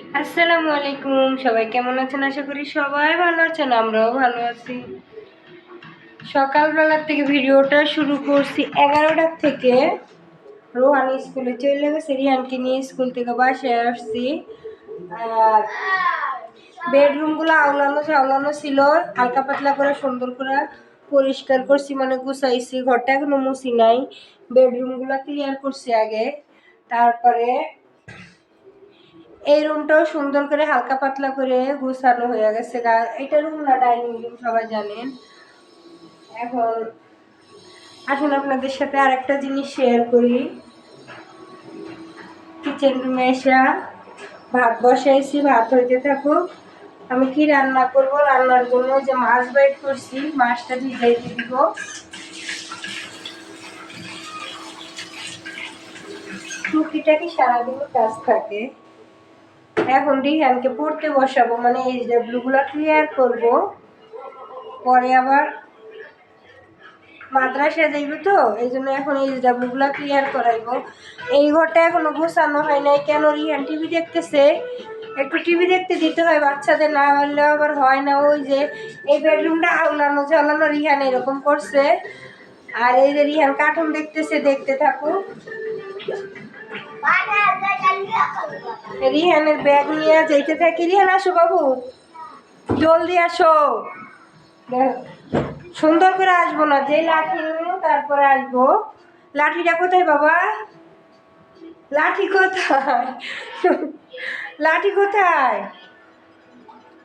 আসসালামু আলাইকুম, সবাই কেমন আছেন? আশা করি সবাই ভালো আছেন, আমরাও ভালো আছি। সকালবেলার থেকে ভিডিওটা শুরু করছি এগারোটার থেকে। রোহান স্কুলে চলে গেছে রিহানকে নিয়ে স্কুল থেকে বাসায় আসছি। আর বেডরুমগুলো আওলানো আওলানো ছিল, হালকা পাতলা করে সুন্দর করে পরিষ্কার করছি মানে গুছাইছি, ঘরটা এখনও মুছি নাই। বেডরুমগুলো ক্লিয়ার করছি আগে, তারপরে এই রুমটাও সুন্দর করে হালকা পাতলা করে গুছানো হয়ে গেছে গা- এটা রুম না ডাইনিং রুম সবাই জানেন। এখন আসুন আপনাদের সাথে আর একটা জিনিস শেয়ার করি। কিচেন রুমে এসে ভাত বসাইছি, ভাত হইতে থাকুক। আমি কি রান্না করব, রান্নার জন্য যে মাছ বাইট করছি, মাছটা ভিজাইতে দিব। টুকিটাকি সারাদিন কাজ থাকে। এখন রিহানকে পড়তে বসাবো মানে এই ব্লুগুলো ক্লিয়ার করব। পরে আবার মাদ্রাসা যাইব তো, এই জন্য এখন এই ডাব্লুগুলো ক্লিয়ার করাইবো। এই ঘরটা এখনও গোছানো হয় নাই, কেন রিহান টিভি দেখতেছে? একটু টিভি দেখতে দিতে হয়, বাচ্চাদের না হলে আবার হয় না। ওই যে এই বেডরুমটা আওলানো জ্বালানো রিহান এরকম করছে। আর এই যে রিহান কার্টুন দেখতেছে, দেখতে থাকুক। রিহানের ব্যাগ নিয়ে যেতে থাকি। রিহান, আসো বাবু। জলদি আসো। সুন্দর করে আসব না যে লাঠি তারপরে আসব। লাঠিটা কোথায় বাবা? লাঠি কোথায়? লাঠি কোথায়?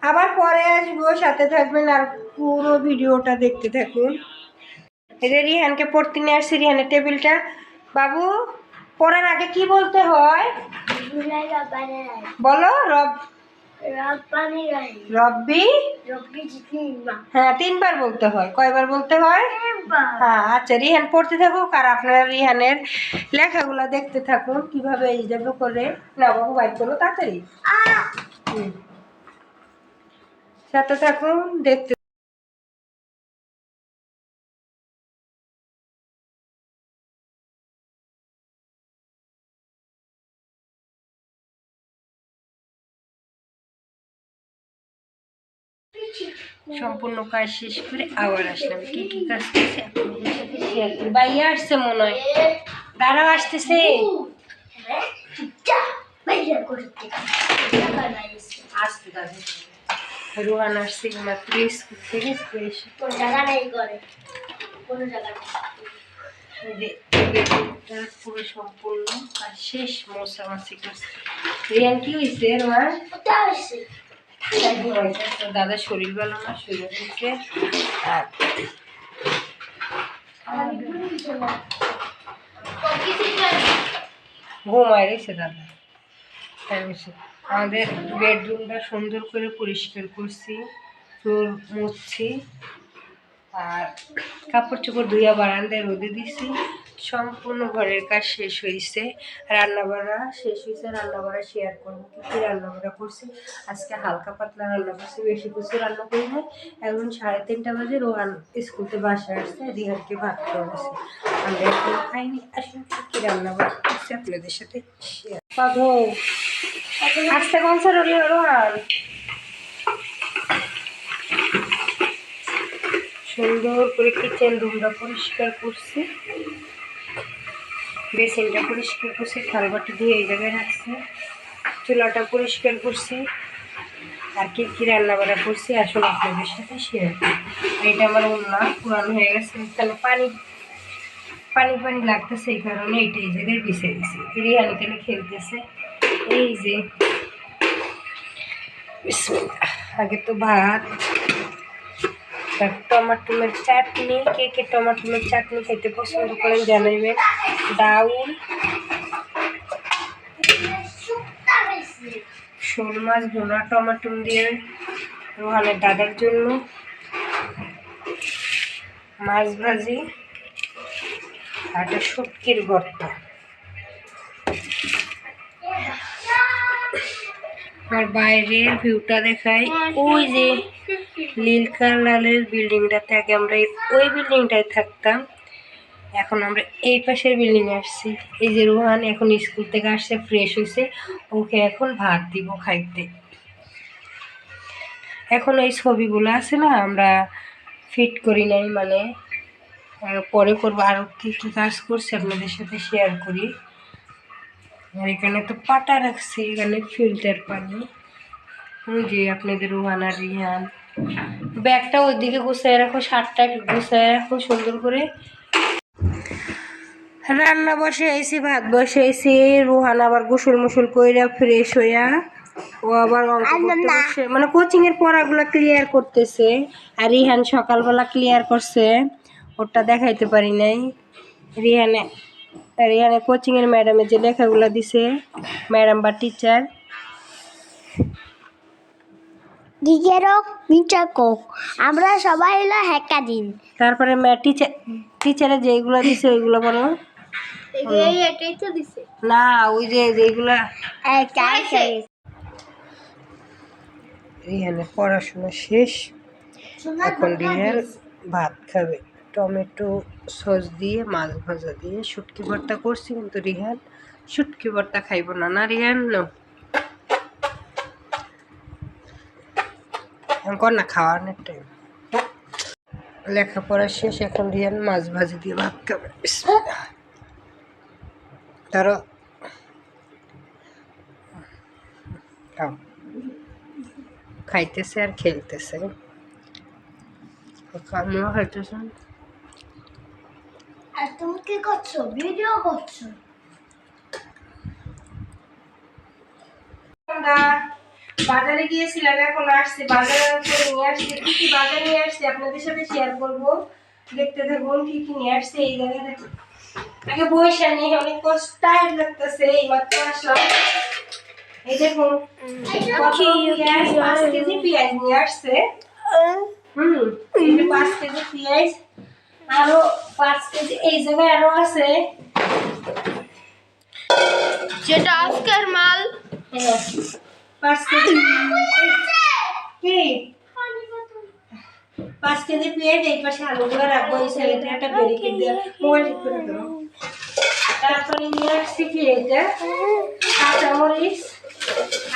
আবার পরে আসব, সাথে থাকবেন আর পুরো ভিডিওটা দেখতে থাকুন। যে রিহানকে পড়তে নিয়ে আসছি, রিহানের টেবিলটা। বাবু পড়ার আগে কি বলতে হয়? বলো রব রব্বি? হ্যাঁ তিনবার বলতে হয়। কয়বার বলতে হয়? হ্যাঁ আচ্ছা রিহান পড়তে থাকুক আর আপনারা রিহানের লেখাগুলো দেখতে থাকুন। কীভাবে এই যাব করে না বাবু বাইক করো তাড়াতাড়ি। সাথে থাকুন দেখতে সম্পূর্ণ কাজ শেষ করে আবার আসলাম। কি কি কাজ করছে? আপনাদের সাথে শেয়ার করি। বাইরে আসছে মনে হয়। দাঁড়াও আসতেছে। আসতে দাদা রোহান আসছে মাত্র স্কুল থেকে এসে। যে বেডরুমটা পুরো সম্পূর্ণ কাজ শেষ মশামাছি করছে রিয়ান কি হয়েছে দাদা শরীর ভালো না শরীর দিচ্ছে আর ঘুমায় রয়েছে দাদা। আমাদের বেডরুমটা সুন্দর করে পরিষ্কার করছি, ফ্লোর মুছছি, আর কাপড় চোপড় ধুইয়া বারান্দায় রোদে দিছি। সম্পূর্ণ ঘরের কাজ শেষ হয়েছে রান্না বাড়া শেষ হয়েছে রান্না বাড়া শেয়ার করব। কী কী রান্না বাড়া করছি? আজকে হালকা পাতলা রান্না করছি, বেশি কিছু রান্না করি না এখন সাড়ে তিনটা বাজে, রোহান স্কুলতে বাসায় আসছে রিহানকে ভাত করেছে আমরা এখনও খাইনি আসুন কী রান্না বাড়া করছি আপনাদের সাথে শেয়ার পাবো আসতে কোন স্যার রোহান? সুন্দর করে কিচেন রুমটা পরিষ্কার করছি। বেসিনটা পরিষ্কার করছি থালবাটি দিয়ে এই জায়গায় রাখছি। চুলাটা পরিষ্কার করছি। আর কি কী রান্না বান্না করছি, আসলে আপনাদের সাথে শেয়ার এটা আমার উন্না, পুরানো হয়ে গেছে। তাহলে পানি পানি পানি লাগতেছে এই কারণে এইটা এই জায়গায় বিছে দিছি। রিহান এখানে খেলতেছে। এই যে। আগে তো ভাত টমাটোমের চাটনি, কে কে টমাটোমের চাটনি খেতে পছন্দ করেন জানাইবেন ডাউল শোল মাছ ভোনা টমাটো দিয়ে রোহানের দাদার জন্য। মাছ ভাজি, আর একটা শুটকির ভর্তা। আর বাইরের ভিউটা দেখাই। ওই যে নীল কালারের বিল্ডিংটাতে আগে আমরা ওই বিল্ডিংটায় থাকতাম। এখন আমরা এই পাশের বিল্ডিংয়ে আসছি। এই যে রোহান এখন স্কুল থেকে আসছে ফ্রেশ হয়েছে ওকে এখন ভাত দিব খাইতে। এখন এই ছবিগুলো আছে না, আমরা ফিট করি নাই মানে পরে করব। আরও কী কী কাজ করছি আপনাদের সাথে শেয়ার করি। আর এখানে তো পাটা রাখছি এখানে ফিল্টার পানি। যে আপনাদের রোহান আর রিহান। ব্যাগটা ওইদিকে গুছায় রাখো শার্টটা গুছায় রাখো সুন্দর করে। রান্না বসে আইসি ভাত বসে আইসি রুহান আবার গোসল মুসল কইরা ফ্রেশ হইয়া ও আবার মানে কোচিং এর পড়াগুলো ক্লিয়ার করতেছে আর রিহান সকালবেলা ক্লিয়ার করছে। ওটা দেখাইতে পারি নাই। রিহানে রিহানে কোচিং এর ম্যাডামে যে লেখাগুলো দিছে ম্যাডাম বা টিচার বিচার আমরা সবাই হলো হ্যাকা দিন তারপরে টিচার টিচারে যেগুলো দিছে ওইগুলো বলো। এই এটাই তো দিছে। না ওই যে যেগুলা রিহানের পড়াশোনা শেষ। এখন রিহান ভাত খাবে। টমেটো সস দিয়ে, মাছ ভাজা দিয়ে শুটকি ভর্তা করছি কিন্তু রিহান শুটকি ভর্তা খাইব না। না রিহান কর না খাওয়ানোর টাইম লেখাপড়া শেষ, এখন রিহান মাছ ভাজি দিয়ে ভাত খাবে। ধরো। খাইতেছে আর খেলতেছে। আমিও খাইতেছে আর তুমি কি করছ? ভিডিও করছ? বাজারে গিয়েছিলাম এখন আসছি। বাজারে নিয়ে আসছি। কি কি বাজার নিয়ে আসছি আপনাদের সাথে শেয়ার করব? দেখতে থাকুন কি কি নিয়ে আসছে। এই জায়গায় দেখুন। আগে বৈশা নিয়ে অনেক কষ্ট টায়ার লাগতেছে। এই মাত্র আসলাম। এই দেখুন পেঁয়াজ পাঁচ কেজি পেঁয়াজ নিয়ে আসছে। হুম এই পাঁচ কেজি পেঁয়াজ। আরও পাঁচ কেজি এই জায়গায় আরও আছে। যেটা আজকের মাল। হ্যাঁ পাঁচ কেজি কি? পাঁচ কেজি পেঁয়াজ এই পাশে আলুগুলো রাখব এই সাইডে একটা ব্যারিকেড দিয়ে মোবাইল করে দেবো। তারপরে নিয়ে আসছি পেঁয়াজটা কাঁচামরিচ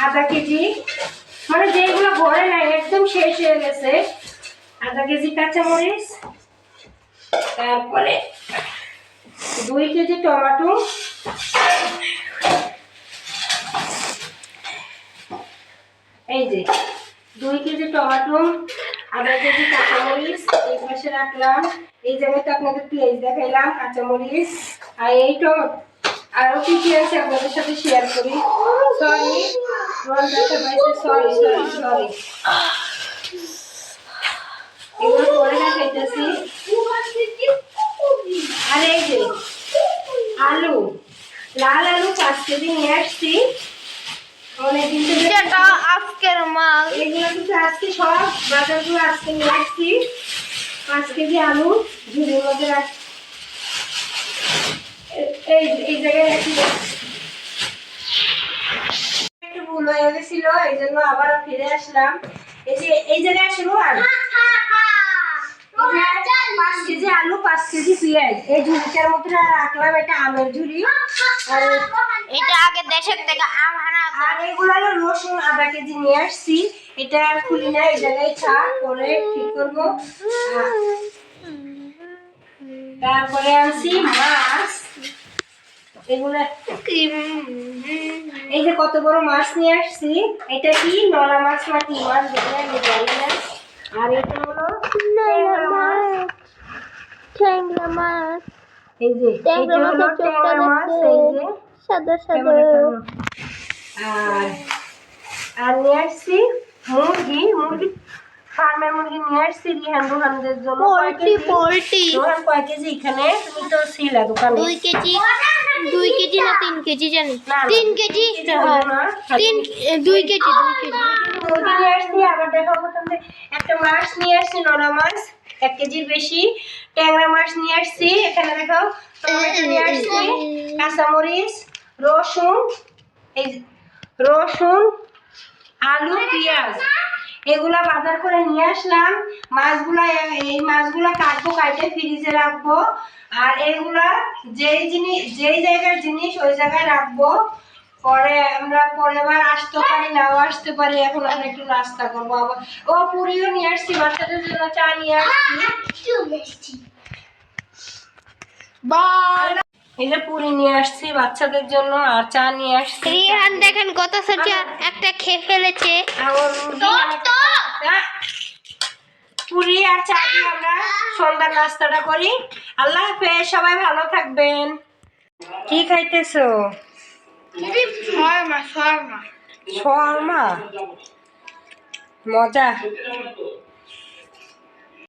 আধা কেজি। মানে যেগুলো ঘরে নাই একদম শেষ হয়ে গেছে। আধা কেজি কাঁচামরিচ তারপরে দুই কেজি টমেটো। এই যে, দুই কেজি টমেটো, আধা কেজি কাঁচামরিচ, এই পাশে রাখলাম। এই জায়গাতে আপনাদের পেঁয়াজ দেখাইলাম, কাঁচামরিচ, আর এই টমেটো আরও কি কি আছে আপনাদের সাথে শেয়ার করি? Sorry sorry sorry sorry. এগুলো পরে দেখাইতেছি আর এই যে আলু লাল আলু পাঁচ কেজি নিয়ে আসছি। অনেকদিন যেটা আজকের মাল। এগুলো কিন্তু আজকে সব বাজারগুলো আজকে নিয়ে আসছি। পাঁচ কেজি আলু ঝুড়ির মধ্যে রাখ এই এই জায়গায় রাখি। একটু ভুল হয়ে গেছিল এই জন্য আবার ফিরে আসলাম। এই যে এই জায়গায় শুরু আর পাঁচ কেজি আলু পাঁচ কেজি পেঁয়াজ। এই ঝুড়িটার মধ্যে রাখলাম এটা আমের ঝুড়ি। আর এটা আগে দেশের থেকে আম আনা আর এগুলো হলো রসুন আধা কেজি নিয়ে আসছি। এটা আর খুলি না এই জায়গায় থাক পরে ঠিক করব। তারপরে আনছি মাছ। এগুলো এই যে কত বড় মাছ নিয়ে আসছি এটা কি? নলা মাছ না কি মাছ আমি জানি না। আর এটা হলো ট্যাংরা মাছ। এই যে ট্যাংরা মাছের চোখটা দেখতে সাদা সাদা। আর আর নিয়ে আসছি মুরগি। মুরগি ফার্মের মুরগি নিয়ে আসছি রিহান রোহানদের জন্য। কয় পোল্ট্রি কেজি? কয় কেজি এখানে? তুমি তো ছিলা দোকানে। দুই কেজি। দুই কেজি না তিন কেজি জানি? তিন কেজি। তিন দুই কেজি। দুই কেজি। নিয়ে আসছি আবার দেখাবো তোমাদের। একটা মাছ নিয়ে আসছি নোনা মাছ এক কেজির বেশি। ট্যাংরা মাছ নিয়ে আসছি এখানে দেখো টমেটো নিয়ে আসছি কাঁচামরিচ রসুন এই রসুন আলু পেঁয়াজ। এগুলা বাজার করে নিয়ে আসলাম। মাছগুলা এই মাছগুলা কাটবো কাটে ফ্রিজে রাখব। আর এগুলা যেই জিনিস যেই জায়গার জিনিস ওই জায়গায় রাখব। পরে আমরা পরের বার আসতে পারি নাও আসতে পারি এখন আমরা একটু নাস্তা করব। আবার ও পুরিও নিয়ে আসছি বাচ্চাদের জন্য চা নিয়ে আসছি। বল এই যে পুরি নিয়ে আসছি বাচ্চাদের জন্য আর চা নিয়ে আসছি। রিহান দেখেন কত সচা একটা খেয়ে ফেলেছে। চা। পুরি আর চা দিয়ে আমরা সন্ধ্যার নাস্তাটা করি। আল্লাহ হাফেজ সবাই ভালো থাকবেন। কি খাইতেছো? শর্মা শর্মা। শর্মা? মজা।